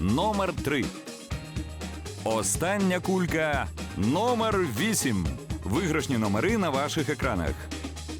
Номер 3. Остання кулька номер 8. Виграшні номери на ваших екранах.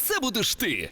це будеш ти.